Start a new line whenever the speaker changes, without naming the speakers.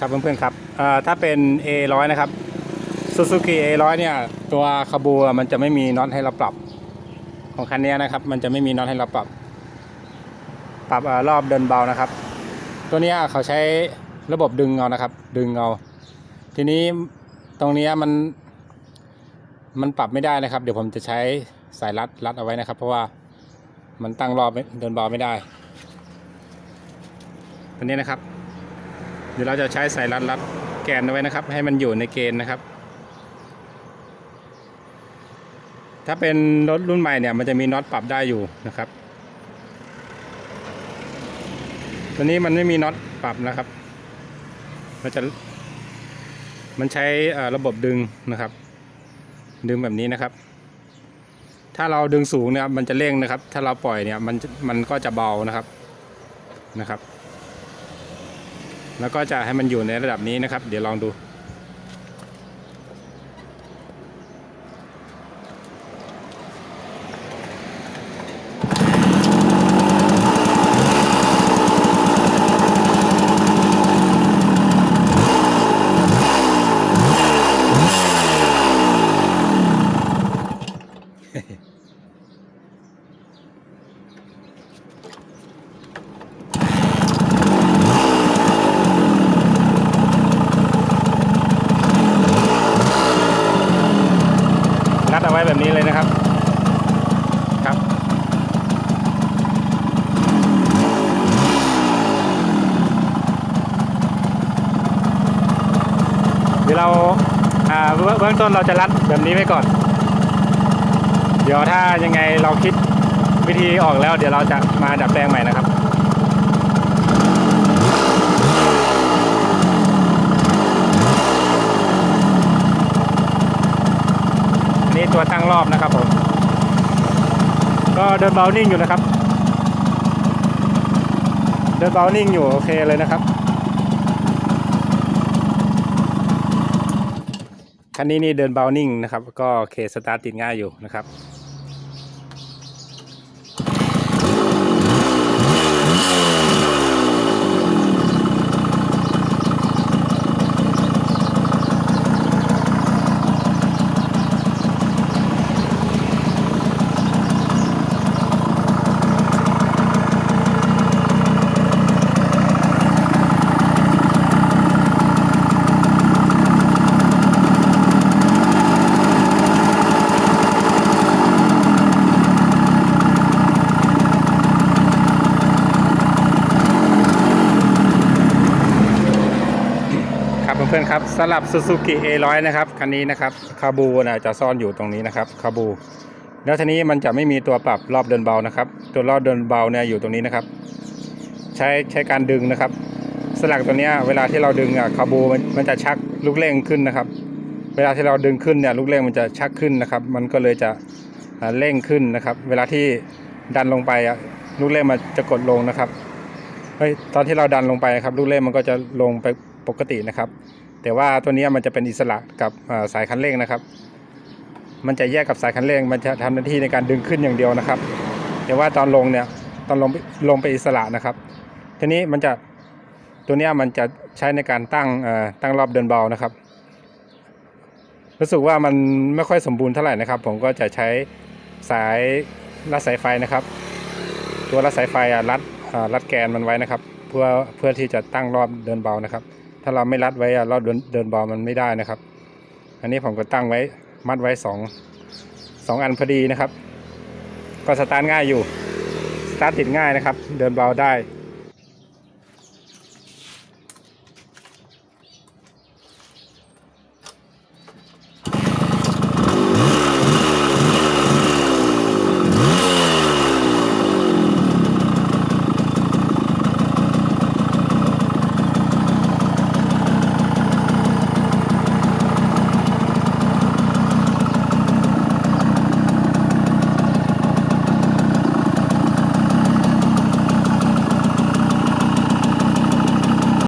ครับเพื่อนๆครับถ้าเป็น A100 นะครับ Suzuki A100 เนี่ยตัวคาบูมันจะไม่มีน็อตให้เราปรับ ของคันนี้นะครับ มันจะไม่มีน็อตให้เราปรับ ปรับอรอบเดินเบานะครับ ตัวนี้เขาใช้ระบบดึงเอานะครับ ดึงเอาทีนี้ตรงนี้มันมันปรับไม่ได้นะครับ เดี๋ยวผมจะใช้สายรัดรัดเอาไว้นะครับ เพราะว่ามันตั้งรอบเดินเบาไม่ได้ตัวนี้นะครับ เดี๋ยวเราจะใช้สายรัดรัดแกนเอาไว้นะครับ ให้มันอยู่ในเกณฑ์นะครับ ถ้าเป็นรถรุ่นใหม่เนี่ยมันจะมีน็อตปรับได้อยู่นะครับตัวนี้มันไม่มีน็อตปรับนะครับมันจะมันใช้ระบบดึงนะครับ ดึงแบบนี้นะครับ ถ้าเราดึงสูงเนี่ยมันจะเร่งนะครับ ถ้าเราปล่อยเนี่ยมันมันก็จะเบานะครับนะครับ แล้วก็จะให้มันอยู่ในระดับนี้นะครับ เดี๋ยวลองดู นี้เลยนะครับครับเดี๋ยวเราอ่าเบื้องเบื้องต้นเราจะรัดแบบนี้ไว้ก่อน เดี๋ยวถ้ายังไงเราคิดวิธีออกแล้ว เดี๋ยวเราจะมาดัดแปลงใหม่นะครับ อันนี้ตัวตั้งร อบนะครับผม ก็เดินเบานิ่งอยู่นะครับ เดินเบานิ่งอยู่โอเคเลยนะครับ คันนี้นี่เดินเบานิ่งนะครับ ก็โอเคสตาร์ทติดง่ายอยู่นะครับ เพื่อนๆครับสำหรับ Suzuki A100 นะครับคันนี้นะครับคาบูนะจะซ่อนอยู่ตรงนี้นะครับคาบู แล้วทีนี้มันจะไม่มีตัวปรับรอบเดินเบานะครับ ตัวรอบเดินเบาเนี่ยอยู่ตรงนี้นะครับ ใช้ใช้การดึงนะครับ สลักตัวเนี้ยเวลาที่เราดึงอะคาบูมันมันจะชักลูกเร่งขึ้นนะครับ เวลาที่เราดึงขึ้นเนี่ยลูกเร่งมันจะชักขึ้นนะครับ มันก็เลยจะเร่งขึ้นนะครับ เวลาที่ดันลงไปอะลูกเร่งมันจะกดลงนะครับเฮ้ยตอนที่เราดันลงไปครับลูกเล่นมันก็จะลงไป ปกตินะครับ แต่ว่าตัวนี้มันจะเป็นอิสระกับสายคันเร่งนะครับ มันจะแยกกับสายคันเร่ง มันจะทำหน้าที่ในการดึงขึ้นอย่างเดียวนะครับ แต่ว่าตอนลงเนี่ยตอนลงลงไปอิสระนะครับ ทีนี้มันจะตัวนี้มันจะใช้ในการตั้งตั้งรอบเดินเบานะครับ รู้สึกว่ามันไม่ค่อยสมบูรณ์เท่าไหร่นะครับ ผมก็จะใช้สายรัดสายไฟนะครับ ตัวรัดสายไฟอะรัดรัดแกนมันไว้นะครับ เพื่อเพื่อที่จะตั้งรอบเดินเบานะครับ ถ้าเราไม่รัดไว้อะราเดินเดินเบามันไม่ได้นะครับ อันนี้ผมก็ตั้งไว้มัดไว้สองสองอันพอดีนะครับ ก็สตาร์ทง่ายอยู่ สตาร์ทติดง่ายนะครับ เดินเบาได้